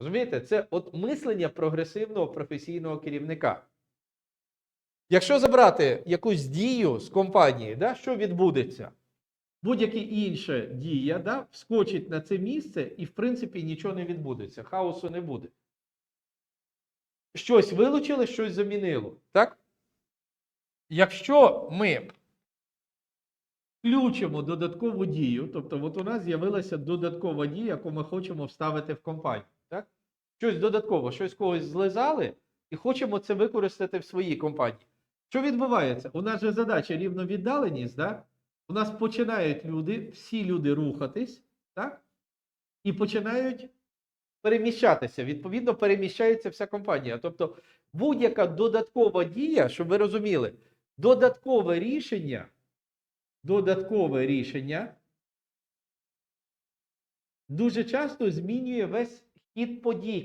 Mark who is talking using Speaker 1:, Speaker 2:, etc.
Speaker 1: Розумієте, це от мислення прогресивного професійного керівника. Якщо забрати якусь дію з компанії, да, що відбудеться? Будь-яка інша дія да, вскочить на це місце і, в принципі, нічого не відбудеться, хаосу не буде. Щось вилучили, щось замінило. Так? Якщо ми включимо додаткову дію, тобто от у нас з'явилася додаткова дія, яку ми хочемо вставити в компанію. Так? Щось додатково, щось когось злизали, і хочемо це використати в своїй компанії. Що відбувається? У нас же задача рівновіддаленість, да? у нас починають люди, всі люди рухатись, так? і починають переміщатися. Відповідно, переміщається вся компанія. Тобто будь-яка додаткова дія, щоб ви розуміли, додаткове рішення, додаткове рішення дуже часто змінює весь хід подій.